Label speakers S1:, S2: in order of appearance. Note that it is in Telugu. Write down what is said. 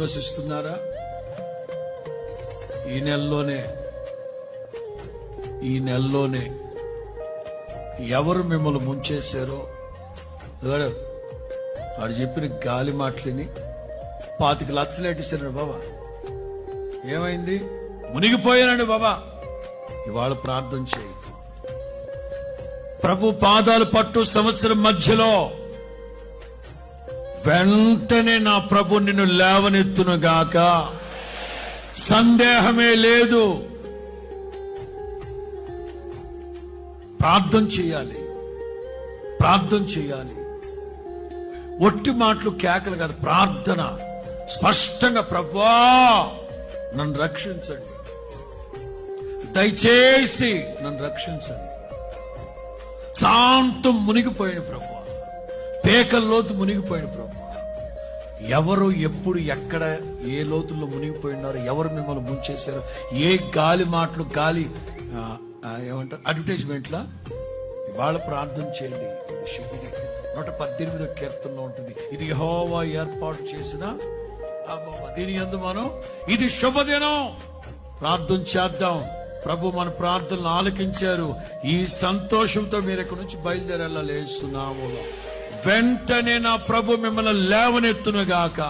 S1: విశ్వసిస్తున్నారా? ఈ నెలలోనే ఈ నెలలోనే ఎవరు మిమ్మల్ని ముంచేశారో? వాడు చెప్పిన గాలి మాటలని పాతికి లచ్చలేటేశారు బాబా. ఏమైంది? మునిగిపోయానండి బాబా. ఇవాళ ప్రార్థన చేయి. ప్రభు పాదాలు పట్టు సంవత్సరం మధ్యలో వెంటనే నా ప్రభు నిన్ను లేవనెత్తునుగాక. సందేహమే లేదు. ప్రార్థన చేయాలి. ప్రార్థన చేయాలి. ఒట్టి మాటలు కేకలు కాదు ప్రార్థన. స్పష్టంగా ప్రభా నన్ను రక్షించండి. దయచేసి నన్ను రక్షించండి. శాంతం మునిగిపోయిన ప్రభు. పేకల్లోతు మునిగిపోయిన ప్రభు. ఎవరు ఎప్పుడు ఎక్కడ ఏ లోతుల్లో మునిగిపోయినారు ఎవరు మిమ్మల్ని ముంచేశారు ఏ గాలి మాటలు గాలి ఏమంటారు అడ్వర్టైజ్మెంట్లా? ఇవాళ ప్రార్థన చేయండి. శుభది నూట పద్దెనిమిదో కీర్తనలో ఉంటుంది. ఇది హోవా ఏర్పాటు చేసిన దీని ఎందు మనం ఇది శుభదినం. ప్రార్థన చేద్దాం. ప్రభు మన ప్రార్థనలు ఆలకించారు. ఈ సంతోషంతో మీరు ఇక్కడ నుంచి బయలుదేరేలా లేస్తున్నాము. వెంటనే నా ప్రభు మిమ్మల్ని లేవనెత్తునుగాక.